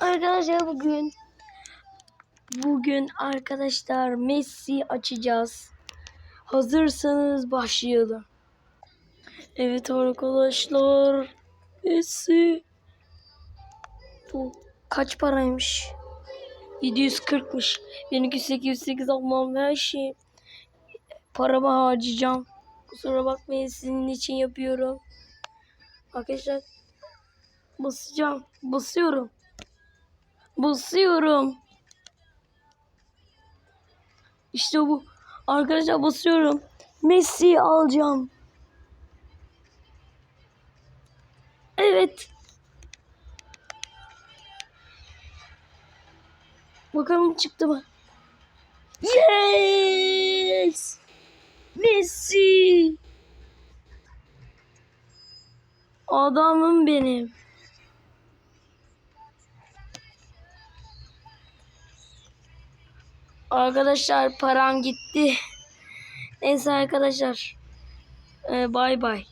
Arkadaşlar bugün bugün arkadaşlar Messi açacağız. Hazırsanız başlayalım. Evet arkadaşlar Messi bu kaç paraymış? 740'mış. Benimki 808 almam her şey. Paramı harcayacağım. Kusura bakmayın sizin için yapıyorum. Arkadaşlar basacağım. Basıyorum. Basıyorum. İşte bu. Arkadaşlar basıyorum. Messi alacağım. Evet. Bakalım çıktı mı? Yes! Messi! Adamım benim. Arkadaşlar param gitti. Neyse arkadaşlar. Ee, bay bay.